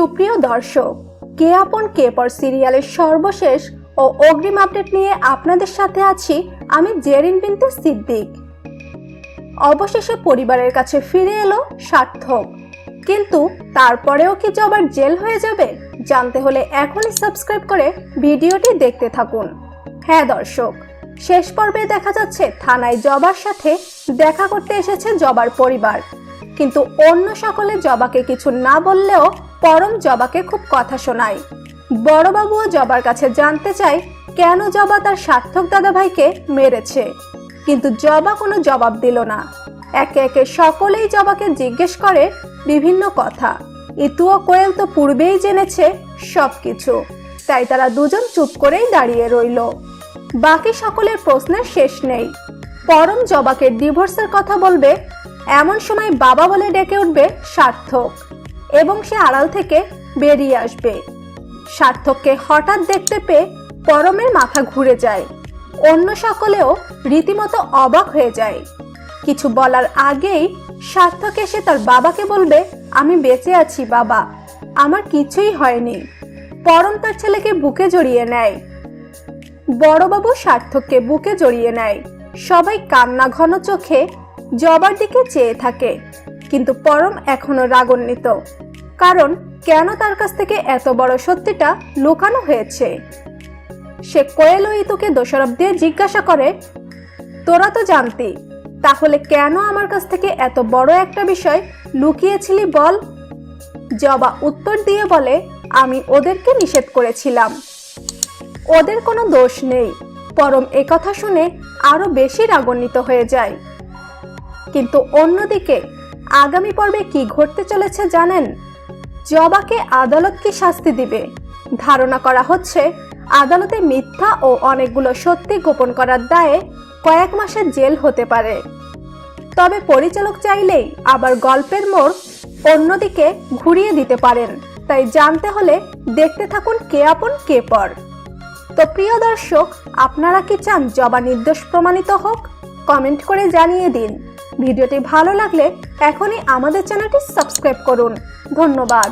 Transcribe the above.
সুপ্রিয় দর্শক, কে আপন কে পর সিরিয়ালের সর্বশেষ ও অগ্রিম আপডেট নিয়ে আপনাদের সাথে আছি আমি জেরিন বিনতে সিদ্দিক। অবশেষে পরিবারের কাছে ফিরে এলো সার্থক। কিন্তু তারপরেও কি জবার জেল হয়ে যাবে, জানতে হলে এখনই সাবস্ক্রাইব করে ভিডিওটি দেখতে থাকুন। হ্যাঁ দর্শক, শেষ পর্বে দেখা যাচ্ছে থানায় জবার সাথে দেখা করতে এসেছে জবার পরিবার। কিন্তু অন্য সকলে জবাকে কিছু না বললেও পরম জবাকে খুব কথা শোনায়। বড়বাবুও জবার কাছে জানতে চায়, কেন জবা তার সার্থক দাদাভাইকে মেরেছে। কিন্তু জবা কোনো জবাব দিল না। একে একে সকলেই জবাকে জিজ্ঞেস করে বিভিন্ন কথা। ইতু ও কোয়েল তো পূর্বেই জেনেছে সবকিছু। তাই তারা দুজন চুপ করেই দাঁড়িয়ে রইল। বাকি সকলের প্রশ্নের শেষ নেই। পরম জবাকে ডিভোর্সের কথা বলবে, এমন সময় বাবা বলে ডেকে উঠবে সার্থক। এবং সে আড়াল থেকে বেরিয়ে আসবে। সার্থককে হঠাৎ দেখতে পেয়ে পরমের মাথা ঘুরে যায়। অন্য সকলেও রীতিমতো অবাক হয়ে যায়। কিছু বলার আগেই সার্থক এসে তার বাবাকে বলবে, আমি বেঁচে আছি বাবা, আমার কিছুই হয়নি। পরম তার ছেলেকে বুকে জড়িয়ে নেয়। বড়বাবু সার্থককে বুকে জড়িয়ে নেয়। সবাই কান্না ঘন চোখে জবার দিকে চেয়ে থাকে। কিন্তু পরম এখনও রাগান্বিত। কারণ কেন তার কাছ থেকে এত বড় সত্যিটা লুকানো হয়েছে? সে কোয়েল ও ইতুকে দোষারোপ দিয়ে জিজ্ঞাসা করে, তোরা তো জানতি, তাহলে কেন আমার কাছ থেকে এত বড় একটা বিষয় লুকিয়েছিলি বল? জবা উত্তর দিয়ে বলে, আমি ওদেরকে নিষেধ করেছিলাম। ওদের কোনো দোষ নেই। পরম একথা শুনে আরও বেশি রাগান্বিত হয়ে যায়। কিন্তু অন্যদিকে আগামী পর্বে কি ঘটতে চলেছে জানেন? জবাকে আদালত কি শাস্তি দিবে? ধারণা করা হচ্ছে, আদালতে মিথ্যা ও অনেকগুলো সত্যি গোপন করার দায়ে কয়েক মাসের জেল হতে পারে। তবে পরিচালক চাইলেই আবার গল্পের মোড় অন্যদিকে ঘুরিয়ে দিতে পারেন। তাই জানতে হলে দেখতে থাকুন কে আপন, কে পর। তো প্রিয় দর্শক, আপনারা কি চান জবা নির্দোষ প্রমাণিত হোক? কমেন্ট করে জানিয়ে দিন। ভিডিওটি ভালো লাগলে এখনই আমাদের চ্যানেলটি সাবস্ক্রাইব করুন। ধন্যবাদ।